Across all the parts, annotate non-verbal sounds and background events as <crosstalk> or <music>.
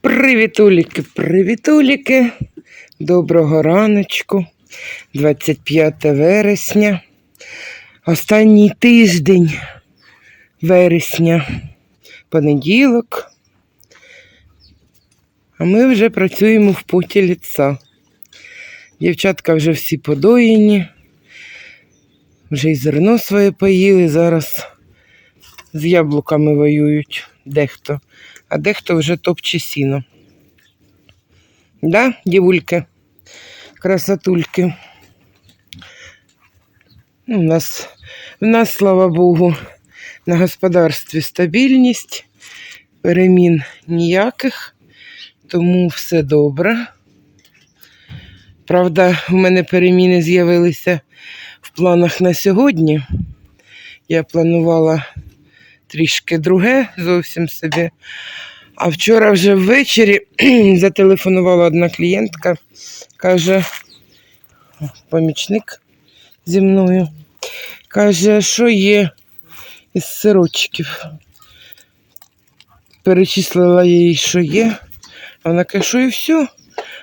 Привітуліки, привітуліки. Доброго раночку. 25 вересня. Останній тиждень вересня. Понеділок. А ми вже працюємо в поті ліца. Дівчатка вже всі подоїні. Вже й зерно своє поїли. Зараз з яблуками воюють дехто а дехто вже топче сіно. Да, дівульки, красотульки. Ну, У нас, у нас, слава Богу, на господарстві стабільність, перемін ніяких, тому все добре. Правда, в мене переміни з'явилися в планах на сьогодні. Я планувала трішки друге зовсім собі. А вчора вже ввечері <clears throat> зателефонувала одна клієнтка, каже, помічник зі мною, каже, що є із сирочків. Перечислила їй, що є. Вона каже, що і все.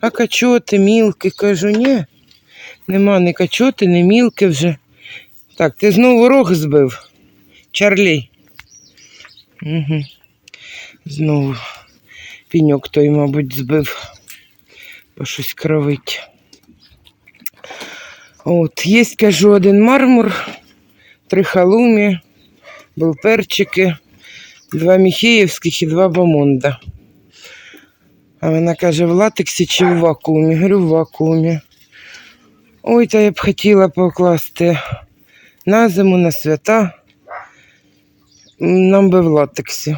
А качоти, мілки. Кажу, ні, нема ні качоти, ні мілки вже. Так, ти знову рог збив. Чарлі. Угу. Знову піньок той, мабуть, збив, бо щось кровить. От, є, кажу, один мармур, три халумі, перчики, два міхеївських і два бомонда. А вона каже, в латексі чи в вакуумі? Говорю, в вакуумі. Ой, та я б хотіла покласти на зиму, на свята. Нам би в латексі.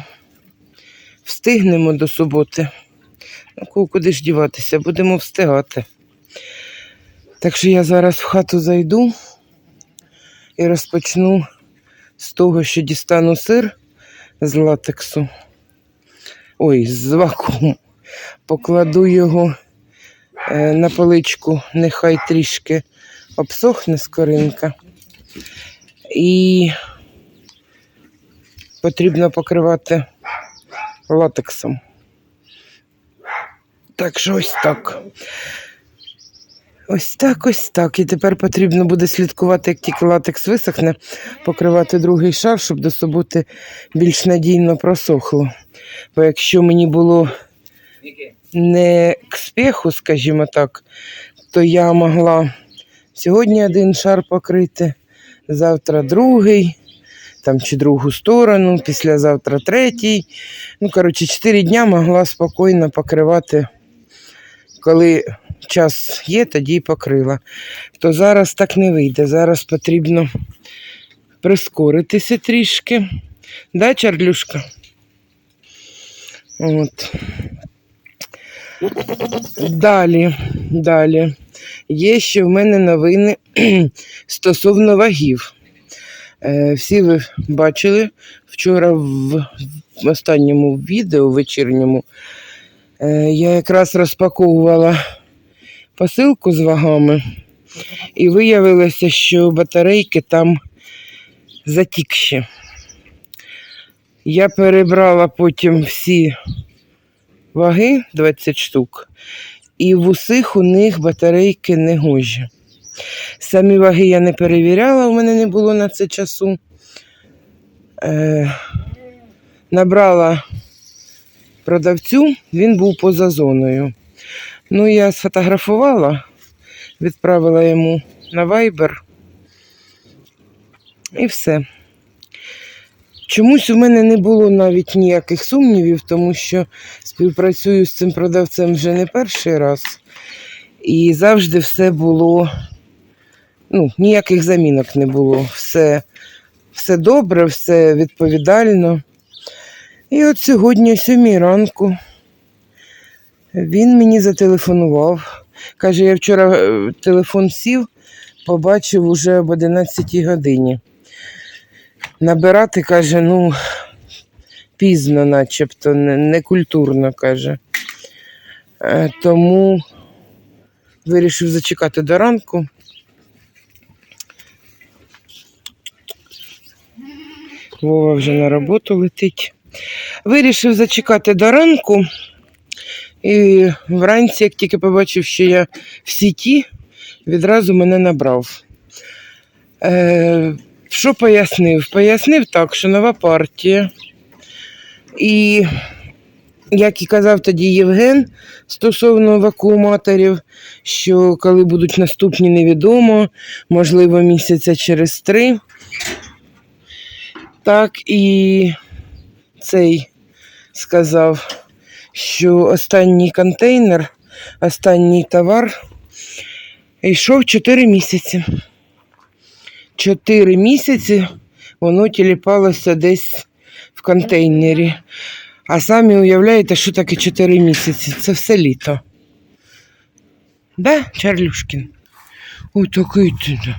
Встигнемо до суботи. Ну, куди ж діватися, будемо встигати. Так що я зараз в хату зайду і розпочну з того, що дістану сир з латексу. Ой, з вакууму. Покладу його е, на поличку, нехай трішки обсохне скоринка. І потрібно покривати латексом. Так що ось так. Ось так, ось так. І тепер потрібно буде слідкувати, як тільки латекс висохне, покривати другий шар, щоб до суботи більш надійно просохло. Бо якщо мені було не к спеху, скажімо так, то я могла сьогодні один шар покрити, завтра другий, там чи другу сторону, післязавтра третій. Ну, коротше, чотири дня могла спокійно покривати, коли час є, тоді й покрила. То зараз так не вийде. Зараз потрібно прискоритися трішки. Да, Чарлюшка? От. Далі, далі. Є ще в мене новини <clears throat> стосовно вагів. Е, Всі ви бачили вчора в, останньому відео вечірньому. е, Я якраз розпаковувала посилку з вагами, і виявилося, що батарейки там затікші. Я перебрала потім всі ваги 20 штук, і в усіх у них батарейки не гожі. Самі ваги я не перевіряла, у мене не було на це часу. Е, набрала продавцю, він був поза зоною. Ну, я сфотографувала, відправила йому на Viber і все. Чомусь у мене не було навіть ніяких сумнівів, тому що співпрацюю з цим продавцем вже не перший раз. І завжди все було, ну, ніяких замінок не було. Все, все добре, все відповідально. І от сьогодні, о сьомій ранку, він мені зателефонував. Каже, я вчора е, телефон сів, побачив уже об 11 годині. Набирати, каже, ну, пізно, начебто, не, не культурно, каже. Е, Тому вирішив зачекати до ранку. Вова вже на роботу летить. Вирішив зачекати до ранку. І вранці, як тільки побачив, що я в сіті, відразу мене набрав. Е, що пояснив? Пояснив так, що нова партія. І, як і казав тоді Євген стосовно вакууматорів, що коли будуть наступні, невідомо, можливо, місяця через три. Так і цей сказав, що останній контейнер, останній товар йшов 4 місяці. 4 місяці воно тіліпалося десь в контейнері. А самі уявляєте, що таке 4 місяці? Це все літо. Да, Чарлюшкін? Ой, такий ти. да.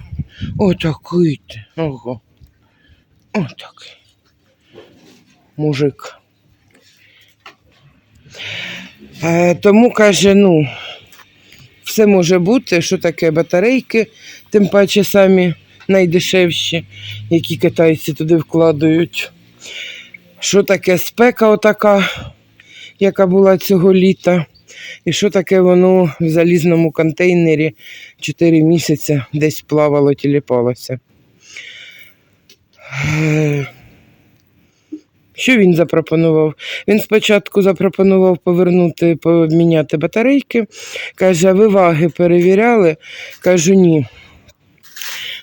Ой, такий ти. Ого. Ой, такий. Мужик. Е, тому каже, ну, все може бути, що таке батарейки, тим паче самі найдешевші, які китайці туди вкладають. Що таке спека отака, яка була цього літа, і що таке воно в залізному контейнері 4 місяці десь плавало, тіліпалося. Що він запропонував? Він спочатку запропонував повернути, поміняти батарейки. Каже, а ви ваги перевіряли? Кажу, ні.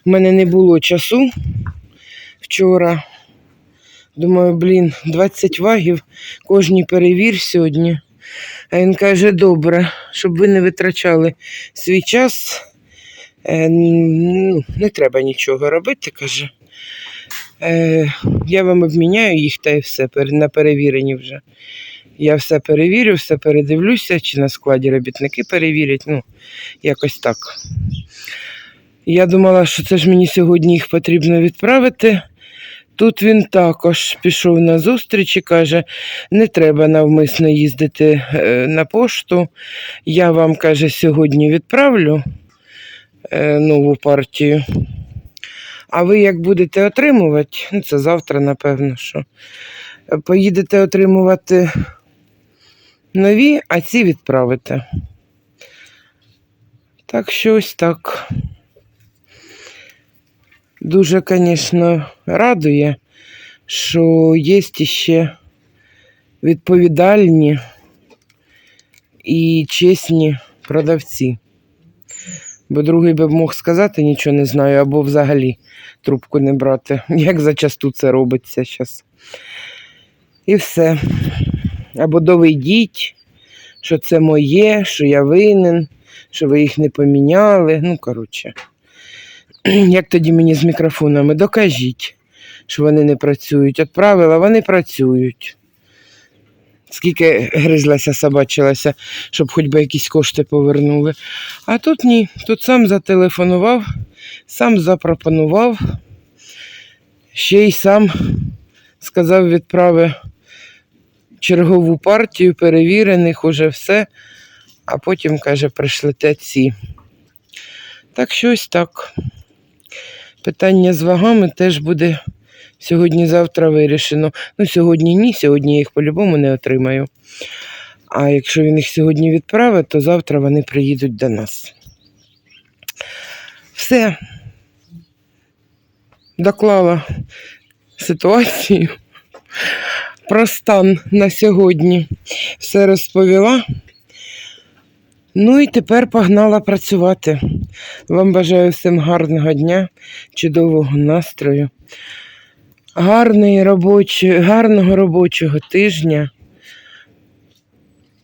У мене не було часу вчора. Думаю, блін, 20 вагів, кожній перевір сьогодні. А він каже, добре, щоб ви не витрачали свій час. Е, ну, не треба нічого робити, каже. Е, я вам обміняю їх та і все на перевірені вже. Я все перевірю, все передивлюся, чи на складі робітники перевірять. Ну, якось так. Я думала, що це ж мені сьогодні їх потрібно відправити. Тут він також пішов на зустріч і каже: не треба навмисно їздити е, на пошту. Я вам, каже, сьогодні відправлю е, нову партію. А ви як будете отримувати, ну це завтра, напевно, що е, поїдете отримувати нові, а ці відправите. Так що ось так. Дуже, звісно, радує, що є ще відповідальні і чесні продавці. Бо другий би мог сказати, нічого не знаю, або взагалі трубку не брати, <laughs> як зачасту це робиться зараз. І все. Або доведіть, що це моє, що я винен, що ви їх не поміняли. Ну, коротше. <clears throat> Як тоді мені з мікрофонами? Докажіть, що вони не працюють. От правила, вони працюють. Скільки гризлася, собачилася, щоб хоч би якісь кошти повернули. А тут ні, тут сам зателефонував, сам запропонував, ще й сам сказав, відправи чергову партію перевірених, уже все, а потім, каже, пришлете ці. Так що ось так. Питання з вагами теж буде сьогодні-завтра вирішено. Ну, сьогодні ні, сьогодні я їх по-любому не отримаю. А якщо він їх сьогодні відправить, то завтра вони приїдуть до нас. Все. Доклала ситуацію про стан на сьогодні. Все розповіла. Ну і тепер погнала працювати. Вам бажаю всім гарного дня, чудового настрою, робочої, гарного робочого тижня.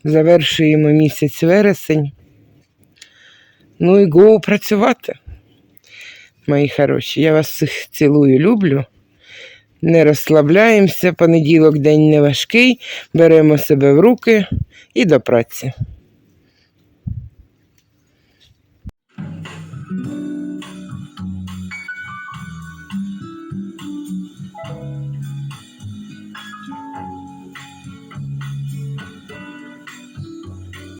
Завершуємо місяць вересень. Ну і го працювати. Мої хороші, я вас всіх цілую, люблю. Не розслабляємося, понеділок день не важкий, беремо себе в руки і до праці.